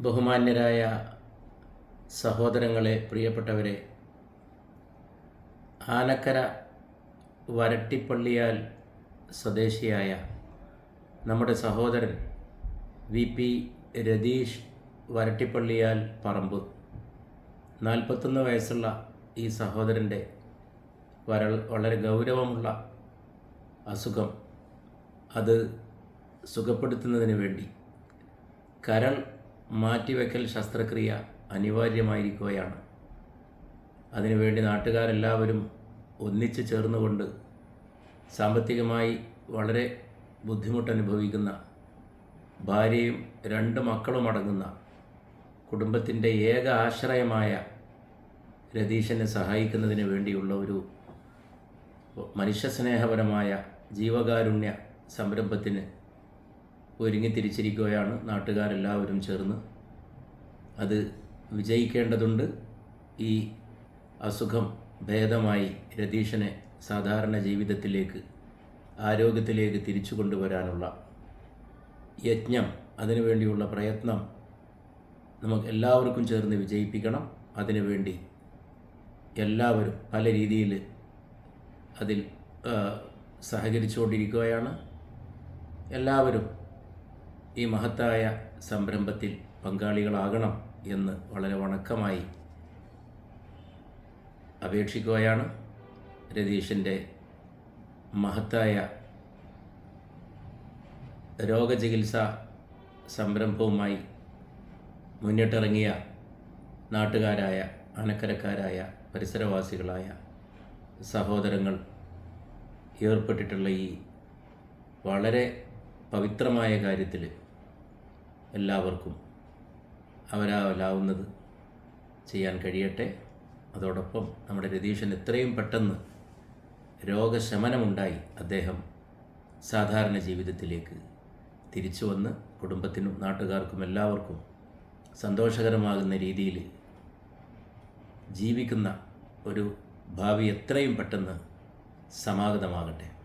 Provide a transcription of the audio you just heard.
ബഹുമാന്യരായ സഹോദരങ്ങളെ പ്രിയപ്പെട്ടവരെ ആനക്കര വരട്ടിപ്പള്ളിയാൽ സ്വദേശിയായ നമ്മുടെ സഹോദരൻ വി പി രതീഷ് വരട്ടിപ്പള്ളിയാൽ പറമ്പ്. നാൽപ്പത്തൊന്ന് വയസ്സുള്ള ഈ സഹോദരന്റെ വരൾ വളരെ ഗൗരവമുള്ള അസുഖം. അത് സുഖപ്പെടുത്തുന്നതിന് വേണ്ടി കരൾ മാറ്റിവെക്കൽ ശസ്ത്രക്രിയ അനിവാര്യമായിരിക്കുകയാണ്. അതിനുവേണ്ടി നാട്ടുകാരെല്ലാവരും ഒന്നിച്ചു ചേർന്നുകൊണ്ട് സാമ്പത്തികമായി വളരെ ബുദ്ധിമുട്ടനുഭവിക്കുന്ന ഭാര്യയും രണ്ട് മക്കളും അടങ്ങുന്ന കുടുംബത്തിന്റെ ഏക ആശ്രയമായ രതീശനെ സഹായിക്കുന്നതിന് വേണ്ടിയുള്ള ഒരു മനുഷ്യസ്നേഹപരമായ ജീവകാരുണ്യ സംരംഭത്തിന് ഒരുങ്ങി തിരിച്ചിരിക്കുകയാണ് നാട്ടുകാരെല്ലാവരും ചേർന്ന്. അത് വിജയിക്കേണ്ടതുണ്ട്. ഈ അസുഖം ഭേദമായി രതീശനെ സാധാരണ ജീവിതത്തിലേക്ക് ആരോഗ്യത്തിലേക്ക് തിരിച്ചു കൊണ്ടുവരാനുള്ള യജ്ഞം അതിനുവേണ്ടിയുള്ള പ്രയത്നം നമുക്ക് എല്ലാവർക്കും ചേർന്ന് വിജയിപ്പിക്കണം. അതിനുവേണ്ടി എല്ലാവരും പല രീതിയിൽ അതിൽ സഹകരിച്ചുകൊണ്ടിരിക്കുകയാണ്. എല്ലാവരും ഈ മഹത്തായ സംരംഭത്തിൽ പങ്കാളികളാകണം എന്ന് വളരെ വണക്കമായി അപേക്ഷിക്കുകയാണ് രതീഷിന്റെ മഹത്തായ രോഗചികിത്സാ സംരംഭവുമായി മുന്നിട്ടിറങ്ങിയ നാട്ടുകാരായ അനക്കരക്കാരായ പരിസരവാസികളായ സഹോദരങ്ങൾ ഏർപ്പെട്ടിട്ടുള്ള ഈ വളരെ പവിത്രമായ കാര്യത്തിൽ എല്ലാവർക്കും അവരാവലാവുന്നത് ചെയ്യാൻ കഴിയട്ടെ. അതോടൊപ്പം നമ്മുടെ രതീശൻ എത്രയും പെട്ടെന്ന് രോഗശമനമുണ്ടായി അദ്ദേഹം സാധാരണ ജീവിതത്തിലേക്ക് തിരിച്ചു വന്ന് കുടുംബത്തിനും നാട്ടുകാർക്കും എല്ലാവർക്കും സന്തോഷകരമാകുന്ന രീതിയിൽ ജീവിക്കുന്ന ഒരു ഭാവി എത്രയും പെട്ടെന്ന് സമാഗതമാകട്ടെ.